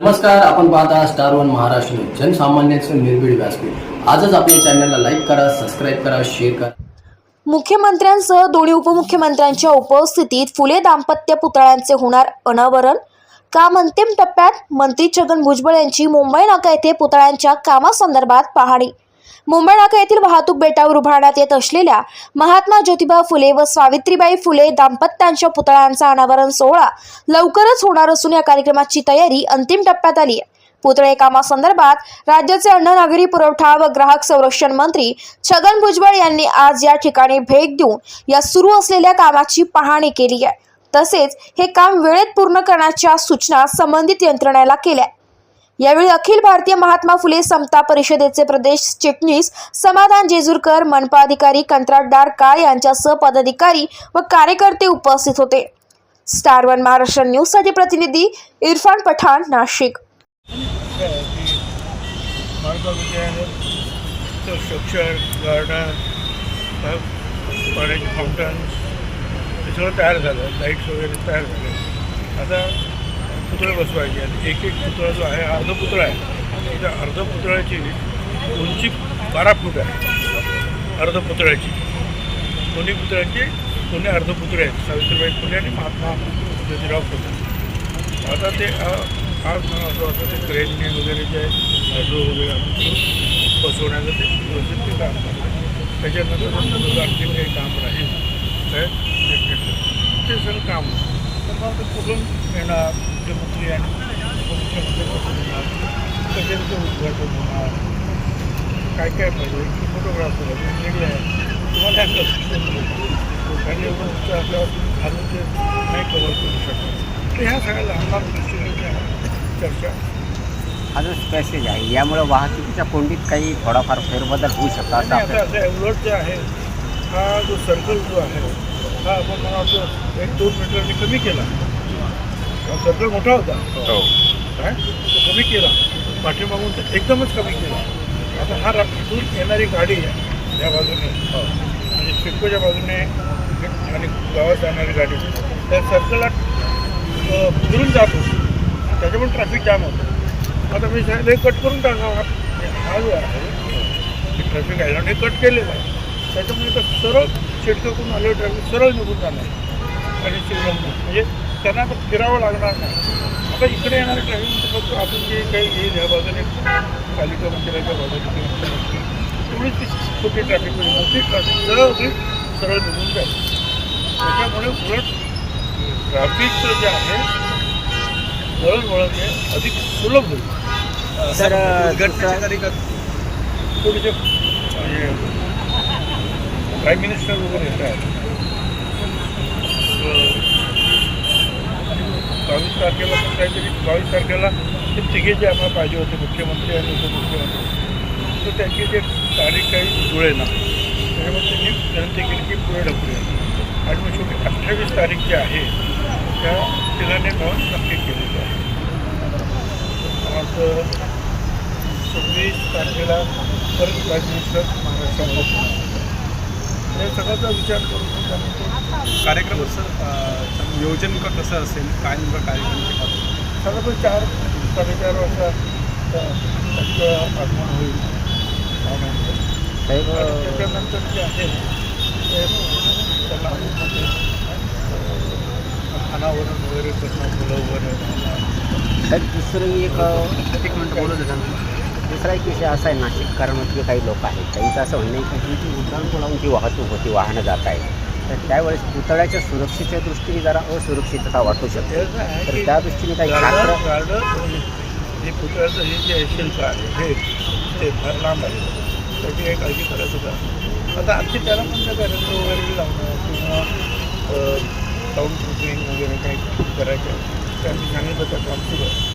नमस्कार आपण पाहता स्टार वन महाराष्ट्र न्यूज जनसामान्यांचे निर्भीड व्यासपीठ. आजच आपल्या चॅनलला लाईक करा सबस्क्राईब करा शेअर करा. मुख्यमंत्र्यांसह दोन्ही उपमुख्यमंत्र्यांच्या उपस्थितीत फुले दाम्पत्य पुतळ्यांचे होणार अनावरण. काम अंतिम टप्प्यात? मंत्री छगन भुजबळ यांची मुंबई नाका येथे पुतळ्यांच्या कामासंदर्भात पाहणी. मुंबई नाका येथील वाहतूक बेटावर उभारण्यात येत असलेल्या महात्मा ज्योतिबा फुले व सावित्रीबाई फुले दाम्पत्यांच्या पुतळ्यांचा अनावरण सोहळा लवकरच होणार असून या कार्यक्रमाची तयारी अंतिम टप्प्यात आली आहे. पुतळे कामासंदर्भात राज्याचे अन्न नागरी पुरवठा व ग्राहक संरक्षण मंत्री छगन भुजबळ यांनी आज या ठिकाणी भेट देऊन या सुरू असलेल्या कामाची पाहणी केली आहे. तसेच हे काम वेळेत पूर्ण करण्याच्या सूचना संबंधित यंत्रणेला केल्या यावेळी अखिल भारतीय महात्मा फुले समता परिषदेचे प्रदेश चिटणीस समाधान जेजूरकर मनपा अधिकारी कंत्राटदार काळ यांच्यासह पदाधिकारी व कार्यकर्ते उपस्थित होते. स्टार वन महाराष्ट्र न्यूजसाठी प्रतिनिधी इरफान पठाण नाशिक. गार्डन पाण्याचे फाउंटन्स हे सगळं तयार झालं लाईट्स वगैरे तयार झाले. आता पुतळे बसवायचे आणि एक एक पुतळा जो आहे अर्ध पुतळा आहे. त्या अर्ध पुतळ्याची उंची बारा फूट आहे. अर्ध पुतळ्याची दोन्ही पुतळ्याची? दोन्ही अर्ध पुतळे आहेत सावित्रीबाई फुले आणि महात्मा ज्योतिराव फुले. आता ते आज मला असं ते क्रेनने वगैरे जे हायड्रो वगैरे बसवण्याचं ते व्यवस्थित ते काम करतात. त्याच्यानंतर आणखी काही काम राहील. काय ते ते सगळं काम तर मग ते कुठून येणार मुख्यमंत्री आणि उपमुख्यमंत्री कुठून येणार? कशाचं उद्घाटन होणार? काय काय पाहिजे? फोटोग्राफर आहे मीडिया आहे. तुम्हाला आणि एवढं आपल्यावर आणून ते नाही कवर करू शकत. तर ह्या सगळ्या लहान लहान चर्चा अजून पॅसेज आहे. यामुळे वाहतुकीच्या कोंडीत काही थोडाफार फेरबदल होऊ शकतो असं आणि आता आपल्याला असं उलट जे आहे हा जो सर्कल जो आहे हा आपण मला वाटतं एक दोन मीटरने कमी केला. हा सर्कल मोठा होता. काय? तो कमी केला. पाठीमागून एकदमच कमी केला. आता हा इथून येणारी गाडी आहे या बाजूने. म्हणजे सिडकोच्या बाजूने आणि गावात जाणारी गाडी. त्या सर्कलला फिरून जात. होती त्याच्यामुळे ट्रॅफिक जाम होतं. आता मी सांगितलं हे कट करून टाकावा हा जो आहे ट्रॅफिक आयलंड हे कट केलेलं आहे. त्याच्यामुळे तर सरळ शिडकाकडून आलेलं ट्रॅफिक सरळ निघून जाणार. आणि सिग्नल म्हणजे त्यांना आता फिरावं लागणार नाही. आता इकडे येणारे ट्रॅफिक फक्त आपण जे काही येईल ह्या बाजूने पालिका मंदिराच्या बाजूने तेवढीच ती छोटी ट्रॅफिक म्हणजे मोठी ट्रॅफिक सरळ होती सरळ निघून जाईल. त्याच्यामुळे उलट ट्रॅफिकचं जे आहे वळण हे अधिक सुलभ होईल. तारीख थोडेसे म्हणजे प्राईम मिनिस्टर वगैरे येत आहेत. बावीस तारखेला पण काहीतरी बावीस तारखेला ते तिघे जे आम्हाला पाहिजे होते मुख्यमंत्री आणि उपमुख्यमंत्री तर त्यांची जे तारीख काही जुळेना. त्याच्यामुळे त्यांनी विनंती केली की पुढे ढकलूया आणि मग शेवटी अठ्ठावीस तारीख जी आहे त्या तिलाने मिळून नक्की केलेली आहे आज सव्वीस तारखेला परत प्राईम मिनिस्टर महाराष्ट्रामध्ये हे सगळ्याचा विचार करून त्यानंतर कार्यक्रमाचं नियोजन का कसं असेल? काय नेमकं कार्यक्रम साधारण चार साडेचार वाजता आगमन होईल. त्याच्यानंतर जे आहे ते अं, अनावरण वगैरे करणं फुलं वगैरे साहेब दुसरं एक एक मिनिट बोलत होता. दुसरा एक विषय असा आहे नाशिककरांमधले काही लोक आहेत. त्यांचं असं म्हणणं आहे की तुमची उड्डाणपुलावून जी वाहतूक होती वाहनं जात आहे तर त्यावेळेस पुतळ्याच्या सुरक्षेच्या दृष्टीने जरा असुरक्षितता वाटू शकते. तर त्या दृष्टीने काही गार्डन हे पुतळ्याचं हे जे आहे शिल्प आहे हे ते फार लांब आहे. त्याची काही काळजी करायचं का? आता आणखी त्याला पण त्या वगैरे लावणं किंवा साऊंड प्रुफिंग वगैरे काही करायचं त्यांनी सांगितलं तर काम सुरू आहे.